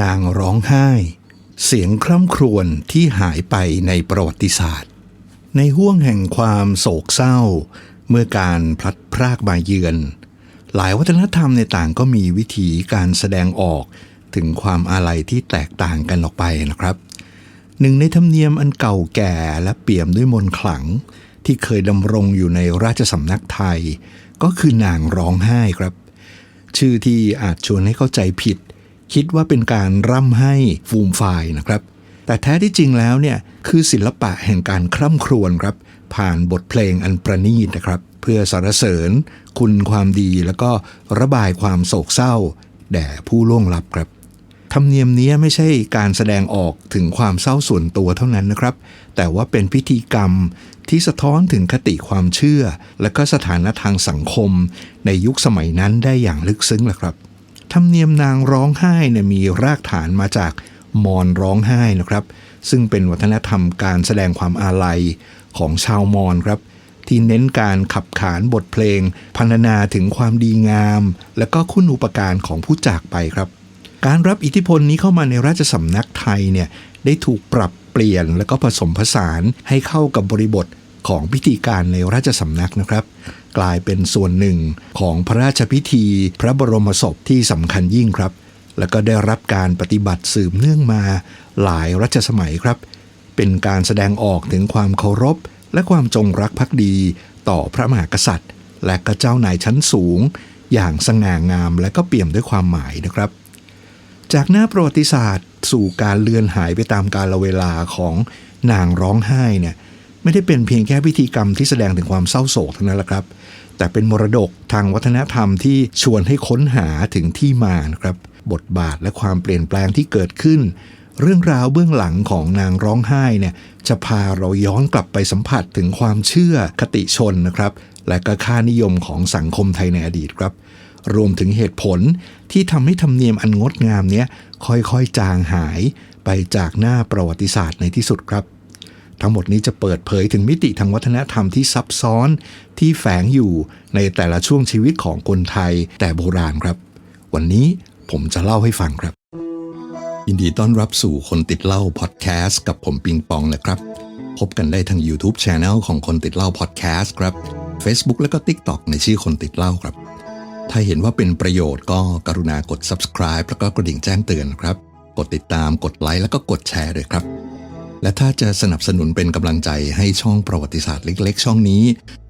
นางร้องไห้ เสียงคร่ำครวญที่หายไปในประวัติศาสตร์ ในห้วงแห่งความโศกเศร้า เมื่อการพลัดพรากมาเยือน หลายวัฒนธรรมในต่างก็มีวิธีการแสดงออกถึงความอาลัยที่แตกต่างกันออกไปนะครับ หนึ่งในธรรมเนียมอันเก่าแก่และเปี่ยมด้วยมนต์ขลัง ที่เคยดำรงอยู่ในราชสำนักไทย ก็คือนางร้องไห้ครับ ชื่อที่อาจชวนให้เข้าใจผิด คิดว่าเป็นการร่ำให้ฟูมฟายนะครับ แต่แท้ที่จริงแล้วเนี่ยคือศิลปะแห่งการคร่ำครวญครับ ผ่านบทเพลงอันประณีตนะครับ เพื่อสรรเสริญ คุณความดีแล้วก็ระบายความโศกเศร้า แด่ผู้ล่วงลับครับธรรมเนียมนี้ไม่ใช่การแสดงออกถึงความเศร้าส่วนตัวเท่านั้นนะครับ แต่ว่าเป็นพิธีกรรมที่สะท้อนถึงคติความเชื่อ และก็สถานะทางสังคม ในยุคสมัยนั้นได้อย่างลึกซึ้งแหละครับ ธรรมเนียมนางร้องไห้เนี่ยมีรากฐานมาจากมอนร้องไห้นะครับ ซึ่งเป็นวัฒนธรรมการแสดงความอาลัยของชาวมอญครับ ที่เน้นการขับขานบทเพลงพรรณนาถึงความดีงาม และก็คุณอุปการของผู้จากไปครับ การรับอิทธิพลนี้เข้ามาในราชสำนักไทยเนี่ยได้ถูกปรับเปลี่ยนและก็ผสมผสานให้เข้ากับบริบทของพิธีการในราชสำนักนะครับ กลายเป็นส่วนหนึ่งของพระราชพิธีพระบรมศพที่สำคัญยิ่งครับ แล้วก็ได้รับการปฏิบัติสืบเนื่องมาหลายรัชสมัยครับ เป็นการแสดงออกถึงความเคารพ และความจงรักภักดีต่อพระมหากษัตริย์ และก็เจ้านายชั้นสูง อย่างสง่างามและก็เปี่ยมด้วยความหมายนะครับ จากหน้าประวัติศาสตร์สู่การเลือนหายไปตามกาลเวลาของนางร้องไห้เนี่ยไม่ได้เป็นเพียงแค่พิธีกรรมที่แสดงถึงความเศร้าโศกเท่านั้นแหละครับ แต่เป็นมรดกทางวัฒนธรรมที่ชวนให้ค้นหาถึงที่มานะครับ บทบาทและความเปลี่ยนแปลงที่เกิดขึ้น เรื่องราวเบื้องหลังของนางร้องไห้เนี่ยจะพาเราย้อนกลับไปสัมผัสถึงความเชื่อคติชนนะครับ และก็ค่านิยมของสังคมไทยในอดีตครับ รวมถึงเหตุผลที่ทำให้ธรรมเนียมอันงดงามเนี้ยค่อยๆจางหายไปจากหน้าประวัติศาสตร์ในที่สุดครับ ทั้งหมดนี้จะเปิดเผยถึงมิติทางวัฒนธรรมที่ซับซ้อนที่แฝงอยู่ในแต่ละช่วงชีวิตของคนไทยแต่โบราณครับ วันนี้ผมจะเล่าให้ฟังครับ ยินดีต้อนรับสู่คนติดเล่าพอดแคสต์กับผมปิงปองนะครับ พบกันได้ทาง YouTube Channel ของคนติดเล่าพอดแคสต์ครับ Facebook และก็ TikTok ในชื่อคนติดเล่าครับ ถ้าเห็นว่าเป็นประโยชน์ก็กรุณากด subscribe แล้วก็กระดิ่งแจ้งเตือนครับ กดติดตามกดไลค์แล้วก็กดแชร์ด้วยครับ และถ้าจะสนับสนุนเป็นกำลังใจให้ช่องประวัติศาสตร์เล็ก ๆ ช่องนี้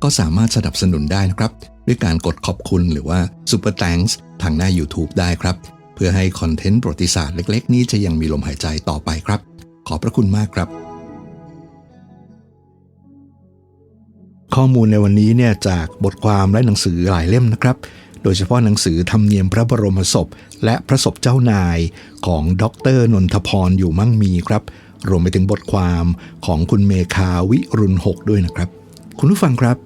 ก็สามารถสนับสนุนได้นะครับ ด้วยการกดขอบคุณหรือว่า Super Thanks ทางหน้า YouTube ได้ครับ เพื่อให้คอนเทนต์ประวัติศาสตร์เล็ก ๆ นี้จะยังมีลมหายใจต่อไปครับ ขอบพระคุณมากครับ ข้อมูลในวันนี้เนี่ยจากบทความและหนังสือหลายเล่มนะครับโดยเฉพาะหนังสือธรรมเนียมพระบรมศพ และพระศพเจ้านายของดรนนทพรอยู่มั่งมีครับ รวมไปถึงบทความของคุณเมคาวิรุณหกด้วยนะครับ คุณผู้ฟังครับ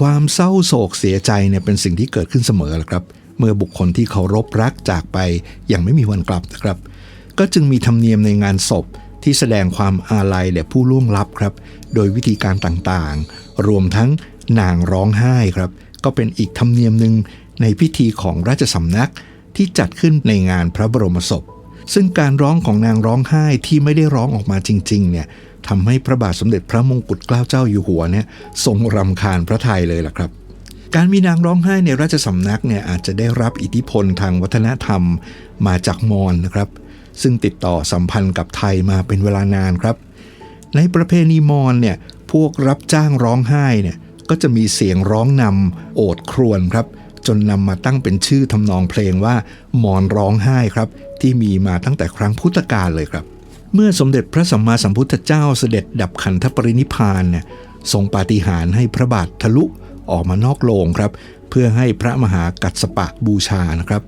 ความเศร้าโศกเสียใจเนี่ยเป็นสิ่งที่เกิดขึ้นเสมอแหละครับ เมื่อบุคคลที่เคารพรักจากไปอย่างไม่มีวันกลับนะครับ ก็จึงมีธรรมเนียมในงานศพที่แสดงความอาลัยแด่ผู้ล่วงลับครับ โดยวิธีการต่างๆ รวมทั้งนางร้องไห้ครับ ก็เป็นอีกธรรมเนียมหนึ่งในพิธีของราชสำนักที่จัดขึ้นในงานพระบรมศพ ซึ่งการร้องของนางร้องไห้ที่ไม่ได้ร้องออกมาจริงๆเนี่ยทำให้พระบาทสมเด็จพระมงกุฎเกล้าเจ้าอยู่หัวเนี่ยทรงรำคาญพระไทยเลยล่ะครับ การมีนางร้องไห้ในราชสำนักเนี่ยอาจจะได้รับอิทธิพลทางวัฒนธรรมมาจากมอญนะครับ ซึ่งติดต่อสัมพันธ์กับไทยมาเป็นเวลานานครับ ในประเพณีมอญเนี่ยพวกรับจ้างร้องไห้เนี่ยก็จะมีเสียงร้องนำโอดครวญครับ จนนำมาตั้งเป็นชื่อทำนองเพลงว่ามอนร้องไห้ครับ ที่มีมาตั้งแต่ครั้งพุทธกาลเลยครับ เมื่อสมเด็จพระสัมมาสัมพุทธเจ้าเสด็จดับขันธปรินิพานเนี่ยทรงปาฏิหาริย์ให้พระบาททะลุออกมานอกโลงครับ เพื่อให้พระมหากัสปะบูชานะครับ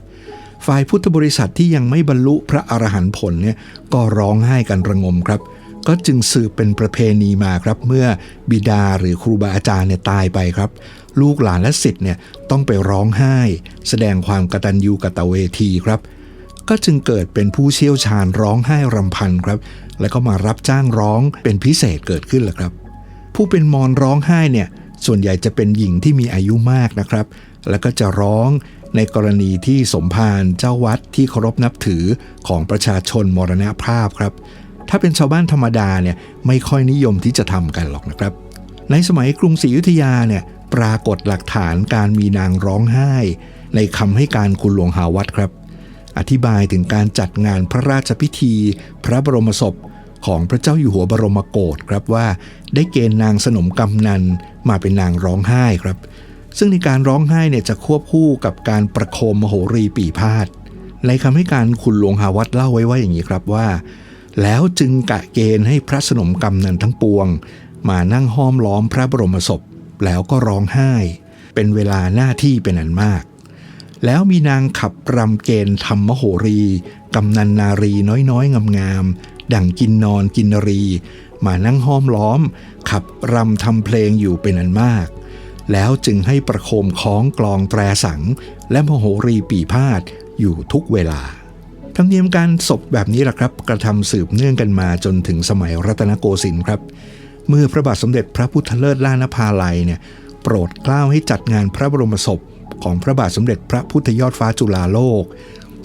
ฝ่ายพุทธบริษัทที่ยังไม่บรรลุพระอรหันต์ผลเนี่ยก็ร้องไห้กันระงมครับ ก็จึงสืบเป็นประเพณีมาครับ เมื่อบิดาหรือครูบาอาจารย์เนี่ยตายไปครับ ลูกหลานและศิษย์เนี่ยต้องไปร้องไห้ แสดงความกตัญญูกตเวทีครับ ก็จึงเกิดเป็นผู้เชี่ยวชาญร้องไห้รำพันครับ แล้วก็มารับจ้างร้องเป็นพิเศษเกิดขึ้นแหละครับ ผู้เป็นมอนร้องไห้เนี่ยส่วนใหญ่จะเป็นหญิงที่มีอายุมากนะครับ แล้วก็จะร้องในกรณีที่สมภารเจ้าวัดที่เคารพนับถือของประชาชนมรณภาพครับ ถ้าเป็นชาวบ้านธรรมดาเนี่ยไม่ค่อยนิยมที่จะทำกันหรอกนะครับ ในสมัยกรุงศรีอยุธยาเนี่ย ปรากฏหลักฐานการมีนางร้องไห้ ในคำให้การคุณหลวงหาวัดครับ อธิบายถึงการจัดงานพระราชพิธี พระบรมศพของพระเจ้าอยู่หัวบรมโกศครับว่า ได้เกณฑ์นางสนมกำนันมาเป็นนางร้องไห้ครับ ซึ่งในการร้องไห้เนี่ยจะควบคู่กับการประโคมมโหรีปีพาดในคำให้การคุณหลวงหาวัดเล่าไว้ว่าอย่างนี้ครับว่า แล้วจึงกะเกณฑ์ให้พระสนมกำนันทั้งปวง มานั่งห้อมล้อมพระบรมศพ แล้วก็ร้องไห้ เป็นเวลาหน้าที่เป็นอันมาก แล้วมีนางขับรำเกณฑ์ทำมโหรี กำนันนารีน้อยๆงามๆดั่งกินนอนกินนรี มานั่งห้อมล้อม ขับรำทำเพลงอยู่เป็นอันมาก แล้วจึงให้ประโคมคล้องกลองแตรสัง และมโหรีปีพาดอยู่ทุกเวลาธรรมเนียมการศพแบบนี้แหละครับ กระทำสืบเนื่องกันมาจนถึงสมัยรัตนโกสินทร์ครับ เมื่อพระบาทสมเด็จพระพุทธเลิศล่านภาลัยเนี่ยโปรดเกล้าให้จัดงานพระบรมศพของพระบาทสมเด็จพระพุทธยอดฟ้าจุฬาโลก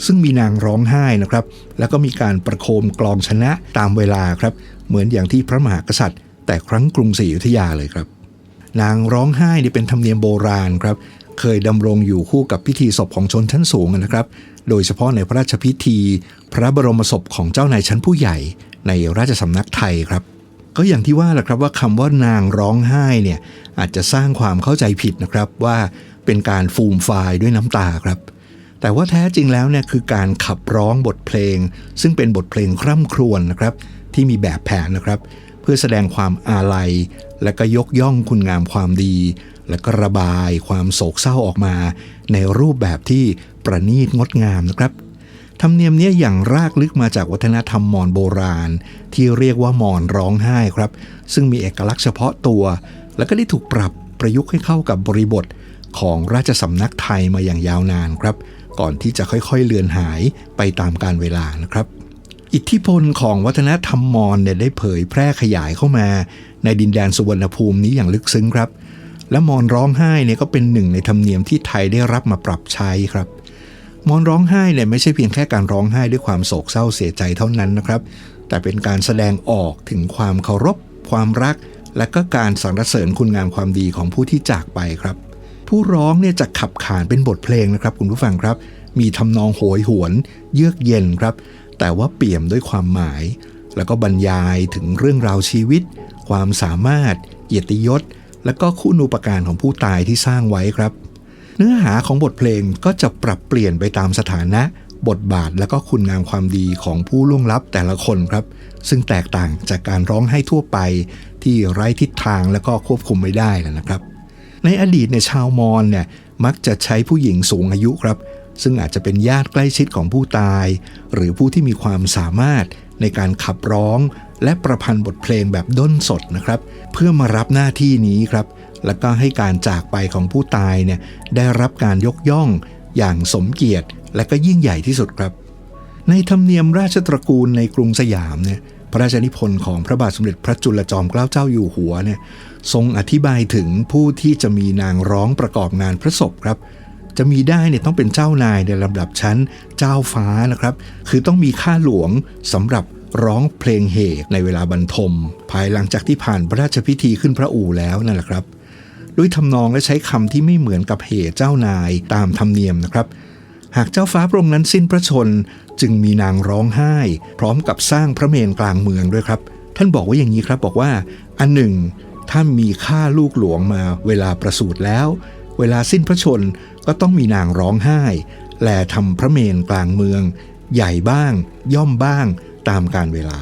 ซึ่งมีนางร้องไห้นะครับ แล้วก็มีการประโคมกลองชนะตามเวลาครับ เหมือนอย่างที่พระมหากษัตริย์ แต่ครั้งกรุงศรีอยุธยาเลยครับ นางร้องไห้นี่เป็นธรรมเนียมโบราณครับ เคยดำรงอยู่คู่กับพิธีศพของชนชั้นสูงนะครับ โดยเฉพาะในพระราชพิธี พระบรมศพของเจ้านายชั้นผู้ใหญ่ในราชสำนักไทยครับ ก็อย่างที่ว่าแหละครับว่าคำว่านางร้องไห้เนี่ยอาจจะสร้างความเข้าใจผิดนะครับว่าเป็นการฟูมฟายด้วยน้ำตาครับ แต่ว่าแท้จริงแล้วเนี่ยคือการขับร้องบทเพลง ซึ่งเป็นบทเพลงคร่ำครวญนะครับ ที่มีแบบแผนนะครับ เพื่อแสดงความอาลัย และก็ยกย่องคุณงามความดี และก็ระบายความโศกเศร้าออกมา ในรูปแบบที่ประณีตงดงามนะครับ ธรรมเนียมนี้อย่างรากลึกมาจากวัฒนธรรมมอญโบราณ ที่เรียกว่ามอญร้องไห้ครับ ซึ่งมีเอกลักษณ์เฉพาะตัว และก็ได้ถูกปรับประยุกต์ให้เข้ากับบริบทของราชสำนักไทยมาอย่างยาวนานครับ ก่อนที่จะค่อยๆเลือนหายไปตามการเวลานะครับ อิทธิพลของวัฒนธรรมมอญเนี่ยได้เผยแพร่ขยายเข้ามา ในดินแดนสุวรรณภูมินี้อย่างลึกซึ้งครับ และมอญร้องไห้เนี่ยก็เป็นหนึ่งในธรรมเนียมที่ไทยได้รับมาปรับใช้ครับ มอนร้องไห้เนี่ยไม่ใช่เพียงแค่การร้องไห้ด้วยความโศกเศร้าเสียใจเท่านั้นนะครับ แต่เป็นการแสดงออกถึงความเคารพ ความรัก และก็การสรรเสริญคุณงามความดีของผู้ที่จากไปครับ ผู้ร้องเนี่ยจะขับขานเป็นบทเพลงนะครับคุณผู้ฟังครับ มีทำนองโหยหวน เยือกเย็นครับ แต่ว่าเปี่ยมด้วยความหมาย แล้วก็บรรยายถึงเรื่องราวชีวิต ความสามารถ เกียรติยศ และก็คุณูปการของผู้ตายที่สร้างไว้ครับ เนื้อหาของบทเพลงก็จะปรับเปลี่ยนไปตามสถานะ บทบาทและก็คุณงามความดีของผู้ล่วงลับแต่ละคนครับ ซึ่งแตกต่างจากการร้องให้ทั่วไป ที่ไร้ทิศทางและก็ควบคุมไม่ได้แล้วนะครับ ในอดีตในชาวมอญเนี่ยมักจะใช้ผู้หญิงสูงอายุครับ ซึ่งอาจจะเป็นญาติใกล้ชิดของผู้ตาย หรือผู้ที่มีความสามารถในการขับร้อง และประพันธ์บทเพลงแบบด้นสดนะครับ เพื่อมารับหน้าที่นี้ครับ แล้วก็ให้การจากไปของผู้ตายเนี่ยได้รับการยกย่องอย่างสมเกียรติ และก็ยิ่งใหญ่ที่สุดครับ ในธรรมเนียมราชตระกูลในกรุงสยามเนี่ยพระราชนิพนธ์ของพระบาทสมเด็จพระจุลจอมเกล้าเจ้าอยู่หัวเนี่ยทรงอธิบายถึงผู้ที่จะมีนางร้องประกอบงานพระศพครับ จะมีได้เนี่ยต้องเป็นเจ้านายในลำดับชั้นเจ้าฟ้านะครับ คือต้องมีค่าหลวงสำหรับร้องเพลงเหกในเวลาบรรทม ภายหลังจากที่ผ่านพระราชพิธีขึ้นพระอู่แล้วนั่นแหละครับ ด้วยทำนองและใช้คำที่ไม่เหมือนกับเหตุเจ้านายตามธรรมเนียมนะครับ หากเจ้าฟ้าพระองค์นั้นสิ้นพระชนจึงมีนางร้องไห้ พร้อมกับสร้างพระเมรุกลางเมืองด้วยครับ ท่านบอกว่าอย่างนี้ครับบอกว่า อันหนึ่งถ้ามีฆ่าลูกหลวงมาเวลาประสูติแล้ว เวลาสิ้นพระชนก็ต้องมีนางร้องไห้ แลทำพระเมรุกลางเมือง ใหญ่บ้าง ย่อมบ้างตามการเวลา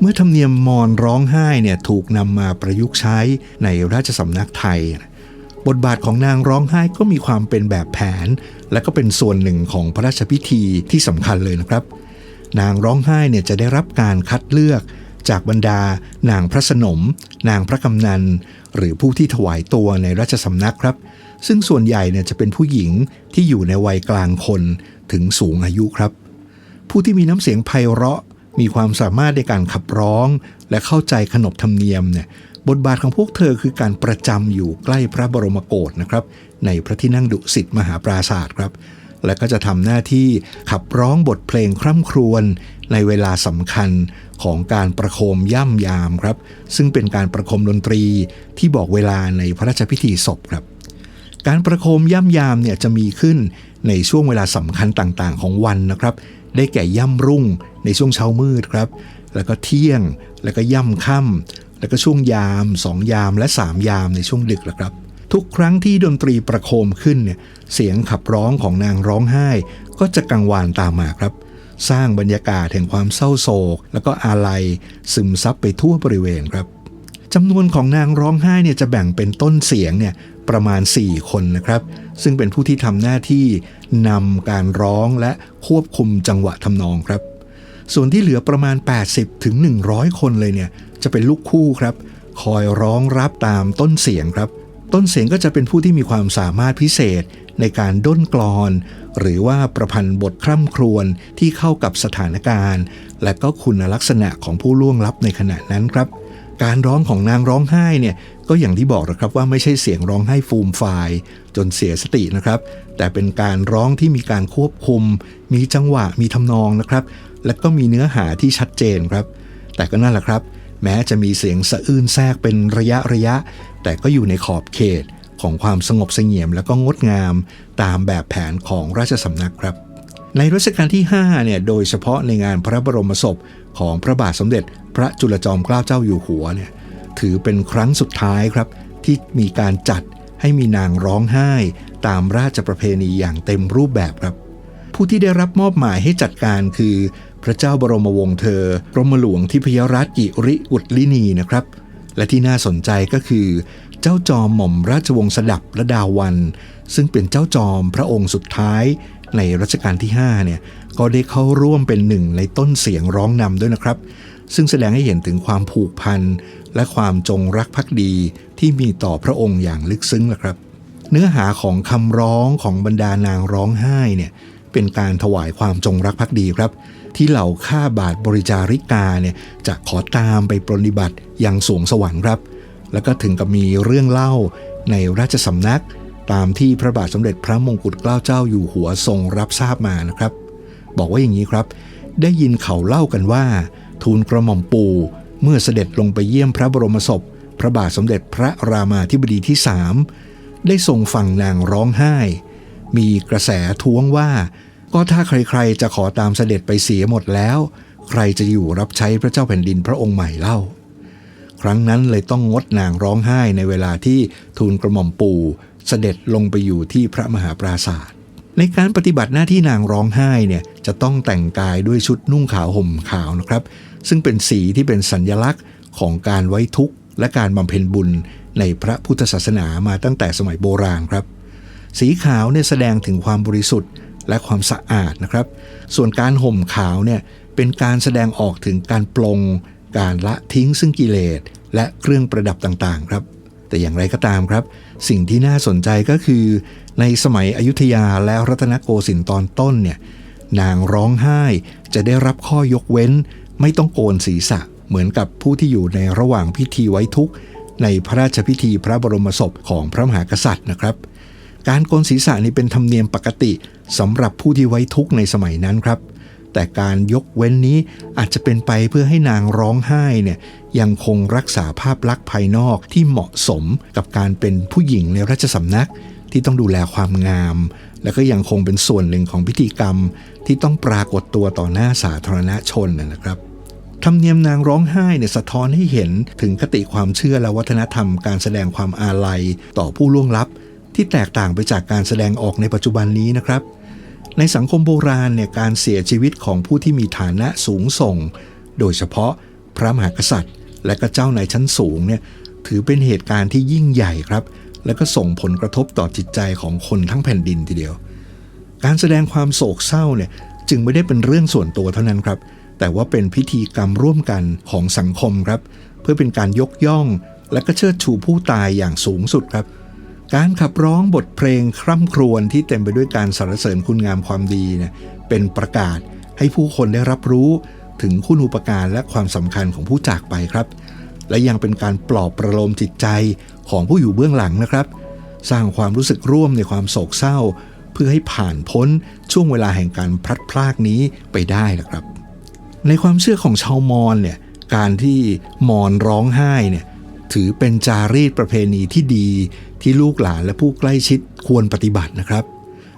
เมื่อธรรมเนียมมอญร้องไห้เนี่ยถูกนำมาประยุกต์ใช้ในราชสำนักไทย บทบาทของนางร้องไห้ก็มีความเป็นแบบแผน และก็เป็นส่วนหนึ่งของพระราชพิธีที่สำคัญเลยนะครับ นางร้องไห้เนี่ยจะได้รับการคัดเลือกจากบรรดานางพระสนม นางพระกำนัน หรือผู้ที่ถวายตัวในราชสำนักครับ ซึ่งส่วนใหญ่เนี่ยจะเป็นผู้หญิงที่อยู่ในวัยกลางคนถึงสูงอายุครับ ผู้ที่มีน้ำเสียงไพเราะ มีความสามารถในการขับร้อง และเข้าใจขนบธรรมเนียมเนี่ยบทบาทของพวกเธอคือการประจำอยู่ใกล้พระบรมโกศนะครับ ในพระที่นั่งดุสิตมหาปราศาสตร์ครับ และก็จะทำหน้าที่ขับร้องบทเพลงคร่ำครวญในเวลาสำคัญของการประโคมย่ำยามครับ ซึ่งเป็นการประโคมดนตรีที่บอกเวลาในพระราชพิธีศพครับ การประโคมย่ำยามเนี่ยจะมีขึ้นในช่วงเวลาสำคัญต่างๆ ของวันนะครับ ได้แก่ย่ำรุ่งในช่วงเช้ามืดครับ แล้วก็เที่ยง แล้วก็ย่ำค่ำแล้วก็ช่วงยามสองยามและสามยามในช่วงดึกแล้วครับ ทุกครั้งที่ดนตรีประโคมขึ้นเนี่ยเสียงขับร้องของนางร้องไห้ ก็จะกังวานตามมาครับ สร้างบรรยากาศแห่งความเศร้าโศก แล้วก็อาลัยซึมซับไปทั่วบริเวณครับ จำนวนของนางร้องไห้เนี่ยจะแบ่งเป็นต้นเสียงเนี่ยประมาณ 4 คนนะครับ ซึ่งเป็นผู้ที่ทำหน้าที่นำการร้องและควบคุมจังหวะทำนองครับ ส่วนที่เหลือประมาณ 80ถึง100 คนเลยเนี่ยจะเป็นลูกคู่ครับ คอยร้องรับตามต้นเสียงครับ ต้นเสียงก็จะเป็นผู้ที่มีความสามารถพิเศษในการด้นกลอน หรือว่าประพันธ์บทคร่ำครวญที่เข้ากับสถานการณ์ และก็คุณลักษณะของผู้ล่วงลับในขณะนั้นครับ การร้องของนางร้องไห้เนี่ยก็อย่างที่บอกนะครับว่าไม่ใช่เสียงร้องไห้ฟูมฟายจนเสียสตินะครับ แต่เป็นการร้องที่มีการควบคุม มีจังหวะมีทำนองนะครับ และก็มีเนื้อหาที่ชัดเจนครับ แต่ก็นั่นแหละครับ แม้จะมีเสียงสะอื้นแทรกเป็นระยะระยะ แต่ก็อยู่ในขอบเขตของความสงบเสงี่ยม และก็งดงามตามแบบแผนของราชสำนักครับ ในรัชกาลที่5เนี่ยโดยเฉพาะในงานพระบรมศพของพระบาทสมเด็จ พระจุลจอมเกล้าเจ้าอยู่หัวเนี่ยถือเป็นครั้งสุดท้ายครับที่มีการจัดให้มีนางร้องไห้ ตามราชประเพณีอย่างเต็มรูปแบบครับ ผู้ที่ได้รับมอบหมายให้จัดการคือ พระเจ้าบรมวงศ์เธอ กรมหลวงทิพยรัตน์กิริอุดลินีนะครับ และที่น่าสนใจก็คือ เจ้าจอมหม่อมราชวงศ์สดับและดาวัน ซึ่งเป็นเจ้าจอมพระองค์สุดท้ายในรัชกาลที่5เนี่ยก็ได้เข้าร่วมเป็นหนึ่งในต้นเสียงร้องนำด้วยนะครับ ซึ่งแสดงให้เห็นถึงความผูกพัน และความจงรักภักดีที่มีต่อพระองค์อย่างลึกซึ้งละครับ เนื้อหาของคำร้องของบรรดานางร้องไห้เนี่ยเป็นการถวายความจงรักภักดีครับ ที่เหล่าข้าบาทบริจาริกาเนี่ยจะขอตามไปปรนนิบัติอยังสวงสวรรค์ครับ แล้วก็ถึงกับมีเรื่องเล่าในราชสำนัก ตามที่พระบาทสมเด็จพระมงกุฎเกล้าเจ้าอยู่หัวทรงรับทราบมานะครับ บอกว่าอย่างนี้ครับ ได้ยินเขาเล่ากันว่า ทูลกระหม่อมปู่เมื่อเสด็จลงไปเยี่ยมพระบรมศพ พระบาทสมเด็จพระรามาธิบดีที่สามได้ทรงฟังนางร้องไห้ มีกระแสท้วงว่า ก็ถ้าใครๆจะขอตามเสด็จไปเสียหมดแล้ว ใครจะอยู่รับใช้พระเจ้าแผ่นดินพระองค์ใหม่เล่า ครั้งนั้นเลยต้องงดนางร้องไห้ในเวลาที่ทูลกระหม่อมปู่เสด็จลงไปอยู่ที่พระมหาปราศาสตร์ ในการปฏิบัติหน้าที่นางร้องไห้เนี่ยจะต้องแต่งกายด้วยชุดนุ่งขาวห่มขาวนะครับ ซึ่งเป็นสีที่เป็นสัญญลักษณ์ของการไว้ทุกข์และการบำเพ็ญบุญในพระพุทธศาสนามาตั้งแต่สมัยโบราณครับ สีขาวเนี่ยแสดงถึงความบริสุทธิ์และความสะอาดนะครับ ส่วนการห่มขาวเนี่ยเป็นการแสดงออกถึงการปลง การละทิ้งซึ่งกิเลสและเครื่องประดับต่างๆ ครับ แต่อย่างไรก็ตามครับ สิ่งที่น่าสนใจก็คือ ในสมัยอยุธยาและรัตนโกสินทร์ตอนต้นเนี่ยนางร้องไห้จะได้รับข้อยกเว้น ไม่ต้องโกนศีรษะ เหมือนกับผู้ที่อยู่ในระหว่างพิธีไว้ทุกข์ในพระราชพิธีพระบรมศพของพระมหากษัตริย์นะครับ การโกนศีรษะนี่เป็นธรรมเนียมปกติสำหรับผู้ที่ไว้ทุกข์ในสมัยนั้นครับ แต่การยกเว้นนี้อาจจะเป็นไปเพื่อให้นางร้องไห้เนี่ยยังคงรักษาภาพลักษณ์ภายนอกที่เหมาะสมกับการเป็นผู้หญิงในราชสำนักที่ต้องดูแลความงาม และก็ยังคงเป็นส่วนหนึ่งของพิธีกรรมที่ต้องปรากฏตัวต่อหน้าสาธารณชนนะครับธรรมเนียมนางร้องไห้เนี่ยสะท้อนให้เห็นถึงคติความเชื่อและวัฒนธรรมการแสดงความอาลัยต่อผู้ล่วงลับ ที่แตกต่างไปจากการแสดงออกในปัจจุบันนี้นะครับ ในสังคมโบราณเนี่ยการเสียชีวิตของผู้ที่มีฐานะสูงส่ง โดยเฉพาะพระมหากษัตริย์ และก็เจ้านายชั้นสูงเนี่ยถือเป็นเหตุการณ์ที่ยิ่งใหญ่ครับ และก็ส่งผลกระทบต่อจิตใจของคนทั้งแผ่นดินทีเดียว การแสดงความโศกเศร้าเนี่ยจึงไม่ได้เป็นเรื่องส่วนตัวเท่านั้นครับ แต่ว่าเป็นพิธีกรรมร่วมกันของสังคมครับ เพื่อเป็นการยกย่อง และก็เชิดชูผู้ตายอย่างสูงสุดครับ การขับร้องบทเพลงคร่ำครวญที่เต็มไปด้วยการสรรเสริญคุณงามความดีเนี่ยเป็นประกาศให้ผู้คนได้รับรู้ถึงคุณูปการและความสำคัญของผู้จากไปครับ และยังเป็นการปลอบประโลมจิตใจของผู้อยู่เบื้องหลังนะครับ สร้างความรู้สึกร่วมในความโศกเศร้า เพื่อให้ผ่านพ้นช่วงเวลาแห่งการพลัดพรากนี้ไปได้นะครับ ในความเชื่อของชาวมอญเนี่ยการที่มอญร้องไห้เนี่ย ถือเป็นจารีตประเพณีที่ดีที่ลูกหลานและผู้ใกล้ชิดควรปฏิบัตินะครับ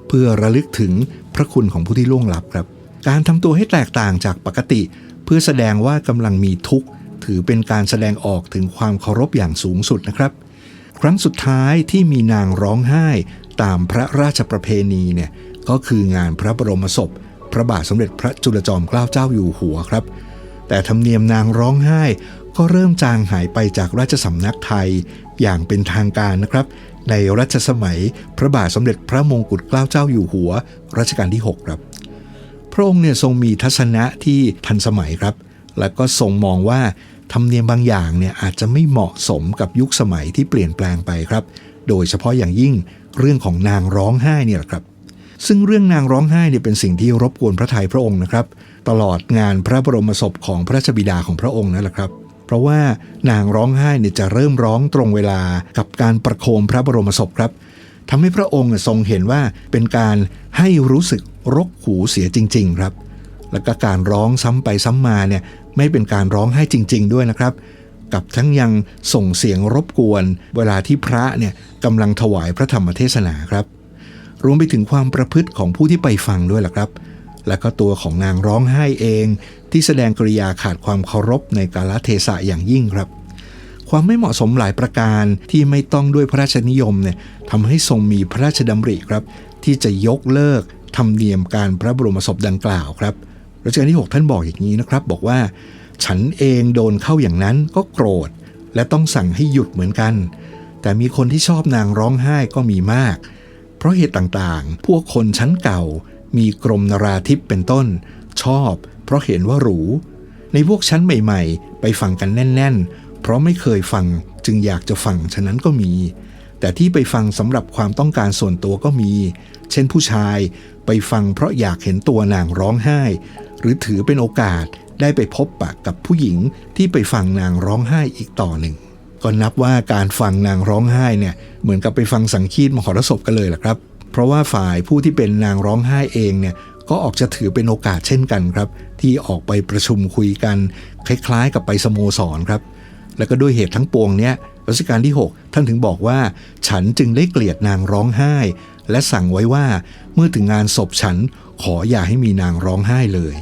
เพื่อระลึกถึงพระคุณของผู้ที่ล่วงลับครับ การทำตัวให้แตกต่างจากปกติ เพื่อแสดงว่ากำลังมีทุกข์ ถือเป็นการแสดงออกถึงความเคารพอย่างสูงสุดนะครับ ครั้งสุดท้ายที่มีนางร้องไห้ ตามพระราชประเพณีเนี่ยก็คืองานพระบรมศพ พระบาทสมเด็จพระจุลจอมเกล้าเจ้าอยู่หัวครับ แต่ธรรมเนียมนางร้องไห้ ก็เริ่มจางหายไปจากราชสำนักไทยอย่างเป็นทางการนะครับ ในรัชสมัยพระบาทสมเด็จพระมงกุฎเกล้าเจ้าอยู่หัวรัชกาลที่ 6 ครับ พระองค์เนี่ยทรงมีทัศนะที่ทันสมัยครับ และก็ทรงมองว่าธรรมเนียมบางอย่างเนี่ยอาจจะไม่เหมาะสมกับยุคสมัยที่เปลี่ยนแปลงไปครับ โดยเฉพาะอย่างยิ่งเรื่องของนางร้องไห้เนี่ยครับซึ่งเรื่องนางร้องไห้เนี่ยเป็นสิ่งที่รบกวนพระทัยพระองค์นะครับ ตลอดงานพระบรมศพของพระราชบิดาของพระองค์นั่นแหละครับ เพราะว่านางร้องไห้เนี่ยจะเริ่มร้องตรงเวลากับการประโคมพระบรมศพครับทำให้พระองค์ทรงเห็นว่าเป็นการให้รู้สึกรกหูเสียจริง ๆ ครับ แล้วก็การร้องซ้ำไปซ้ำมาเนี่ยไม่เป็นการร้องไห้จริง ๆ ด้วยนะครับ กับทั้งยังส่งเสียงรบกวน เวลาที่พระเนี่ยกำลังถวายพระธรรมเทศนาครับ รวมไปถึงความประพฤติของผู้ที่ไปฟังด้วยล่ะครับ และก็ตัวของนางร้องไห้เอง ที่แสดงกริยาขาดความเคารพในกาลเทศะอย่างยิ่งครับ ความไม่เหมาะสมหลายประการที่ไม่ต้องด้วยพระราชนิยมเนี่ยทำให้ทรงมีพระราชดำริครับ ที่จะยกเลิกธรรมเนียมการพระบรมศพดังกล่าวครับรัชกาลที่ 6 ท่านบอกอย่างนี้นะครับ บอกว่า ฉันเองโดนเข้าอย่างนั้นก็โกรธ และต้องสั่งให้หยุดเหมือนกัน แต่มีคนที่ชอบนางร้องไห้ก็มีมาก เพราะเหตุต่างๆ พวกคนชั้นเก่า มีกรมนราธิปเป็นต้น ชอบ เพราะเห็นว่าหรู ในพวกชั้นใหม่ๆ ไปฟังกันแน่น ๆ เพราะไม่เคยฟังจึงอยากจะฟังฉะนั้นก็มี แต่ที่ไปฟังสำหรับความต้องการส่วนตัวก็มี เช่นผู้ชายไปฟังเพราะอยากเห็นตัวนางร้องไห้ หรือถือเป็นโอกาสได้ไปพบปะกับผู้หญิงที่ไปฟังนางร้องไห้อีกต่อหนึ่ง ก็นับว่าการฟังนางร้องไห้เนี่ยเหมือนกับไปฟังสังคีตมหรสพกันเลยแหละครับ เพราะว่าฝ่ายผู้ที่เป็นนางร้องไห้เองเนี่ยก็ออกจะถือเป็นโอกาสเช่นกันครับ ที่ออกไปประชุมคุยกัน คล้ายๆ กับไปสโมสรครับ แล้วก็ด้วยเหตุทั้งปวงเนี้ยรัชกาลที่ 6 ท่านถึงบอกว่า ฉันจึงได้เกลียดนางร้องไห้ และสั่งไว้ว่าเมื่อถึงงานศพฉันขออย่าให้มีนางร้องไห้เลย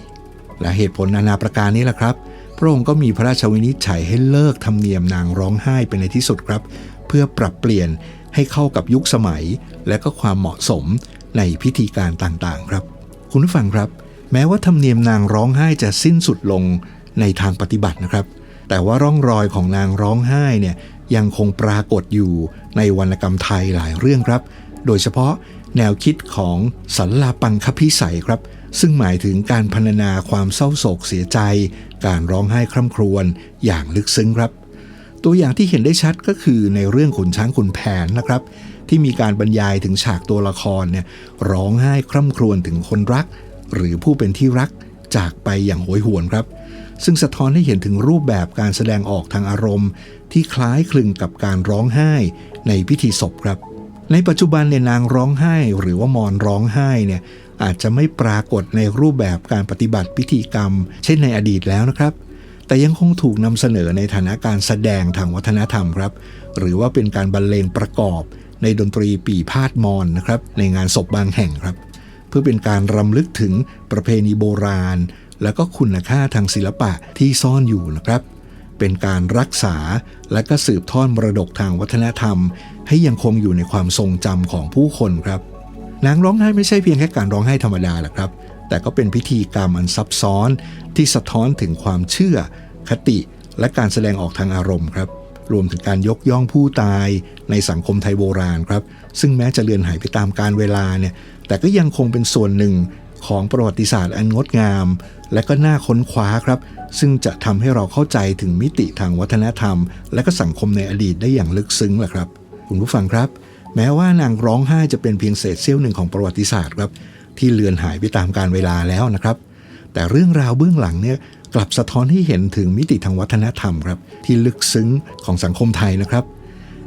และเหตุผลนานาประการนี้แหละครับ พระองค์ก็มีพระราชวินิจฉัยให้เลิกธรรมเนียมนางร้องไห้เป็นในที่สุดครับ เพื่อปรับเปลี่ยนให้เข้ากับยุคสมัย และก็ความเหมาะสมในพิธีการต่างๆ ครับ คุณผู้ฟังครับ แม้ว่าธรรมเนียมนางร้องไห้จะสิ้นสุดลงในทางปฏิบัตินะครับ แต่ว่าร่องรอยของนางร้องไห้เนี่ยยังคงปรากฏอยู่ในวรรณกรรมไทยหลายเรื่องครับ โดยเฉพาะแนวคิดของสัลลาปังคพิสัยครับ ซึ่งหมายถึงการพรรณนาความเศร้าโศกเสียใจ การร้องไห้คร่ำครวญอย่างลึกซึ้งครับ ตัวอย่างที่เห็นได้ชัดก็คือในเรื่องขุนช้างขุนแผนนะครับ ที่มีการบรรยายถึงฉากตัวละครเนี่ยร้องไห้คร่ำครวญถึงคนรัก หรือผู้เป็นที่รักจากไปอย่างโหยหวนครับ ซึ่งสะท้อนให้เห็นถึงรูปแบบการแสดงออกทางอารมณ์ ที่คล้ายคลึงกับการร้องไห้ในพิธีศพครับ ในปัจจุบันเนี่ยนางร้องไห้หรือว่ามอนร้องไห้เนี่ยอาจจะไม่ปรากฏในรูปแบบการปฏิบัติพิธีกรรม เช่นในอดีตแล้วนะครับ แต่ยังคงถูกนำเสนอในฐานะการแสดงทางวัฒนธรรมครับ หรือว่าเป็นการบรรเลงประกอบ ในดนตรีปีพาดมอนนะครับในงานศพบางแห่งครับ เพื่อเป็นการรำลึกถึงประเพณีโบราณ แล้วก็คุณค่าทางศิลปะที่ซ่อนอยู่นะครับ เป็นการรักษาและก็สืบทอดมรดกทางวัฒนธรรม ให้ยังคงอยู่ในความทรงจำของผู้คนครับนางร้องไห้ไม่ใช่เพียงแค่การร้องไห้ธรรมดาหรอกครับ แต่ก็เป็นพิธีกรรมอันซับซ้อนที่สะท้อนถึงความเชื่อ คติ และการแสดงออกทางอารมณ์ครับ รวมถึงการยกย่องผู้ตายในสังคมไทยโบราณครับ ซึ่งแม้จะเลือนหายไปตามการเวลาเนี่ย แต่ก็ยังคงเป็นส่วนหนึ่งของประวัติศาสตร์อันงดงาม และก็น่าค้นคว้าครับ ซึ่งจะทำให้เราเข้าใจถึงมิติทางวัฒนธรรม และก็สังคมในอดีตได้อย่างลึกซึ้งแหละครับ คุณผู้ฟังครับ แม้ว่านางร้องไห้จะเป็นเพียงเศษเสี้ยวหนึ่งของประวัติศาสตร์ครับที่เลือนหายไปตามการเวลาแล้วนะครับ แต่เรื่องราวเบื้องหลังเนี่ย กลับสะท้อนให้เห็นถึงมิติทางวัฒนธรรมครับที่ลึกซึ้งของสังคมไทยนะครับ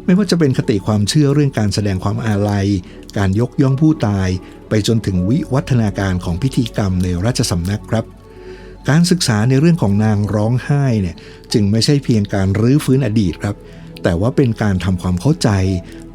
ไม่ว่าจะเป็นคติความเชื่อเรื่องการแสดงความอาลัย การยกย่องผู้ตาย ไปจนถึงวิวัฒนาการของพิธีกรรมในราชสำนักครับ การศึกษาในเรื่องของนางร้องไห้เนี่ยจึงไม่ใช่เพียงการรื้อฟื้นอดีตครับ แต่ว่าเป็นการทำความเข้าใจ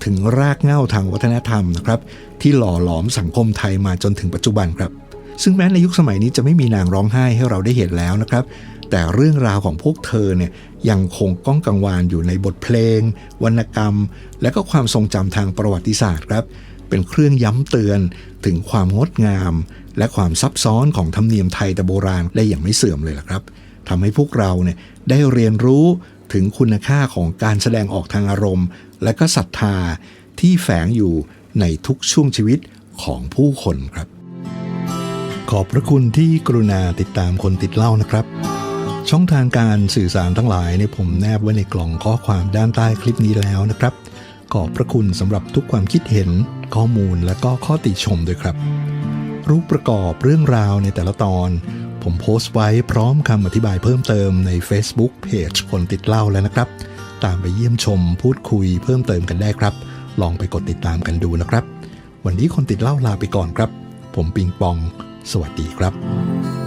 ถึงรากเหง้าทางวัฒนธรรมนะครับ ที่หล่อหลอมสังคมไทยมาจนถึงปัจจุบันครับ ซึ่งแม้ในยุคสมัยนี้จะไม่มีนางร้องไห้ให้เราได้เห็นแล้วนะครับ แต่เรื่องราวของพวกเธอเนี่ยยังคงก้องกังวานอยู่ในบทเพลง วรรณกรรม และก็ความทรงจำทางประวัติศาสตร์ครับ เป็นเครื่องย้ำเตือนถึงความงดงาม และความซับซ้อนของธรรมเนียมไทยแต่โบราณได้อย่างไม่เสื่อมเลยล่ะครับทำให้พวกเราเนี่ยได้เรียนรู้ถึงคุณค่าของการแสดงออกทางอารมณ์ และก็ศรัทธาที่แฝงอยู่ในทุกช่วงชีวิตของผู้คนครับ อบพระคุณที่กรุณาติดตามคนติดเล่านะครับ ช่องทางการสื่อสารทั้งหลายเนี่ยผมแนบไว้ในกล่องข้อความด้านใต้คลิปนี้แล้วนะครับ ขอบพระคุณสำหรับทุกความคิดเห็น ข้อมูลและก็ข้อติชมด้วยครับ รูปประกอบเรื่องราวในแต่ละตอน ผมโพสต์ไว้พร้อมคำอธิบายเพิ่มเติมใน Facebook Page คนติดเล่าแล้วนะครับ ตามไปเยี่ยมชมพูดคุยเพิ่มเติมกันได้ครับ ลองไปกดติดตามกันดูนะครับ วันนี้คนติดเล่าลาไปก่อนครับ ผมปิงปอง สวัสดีครับ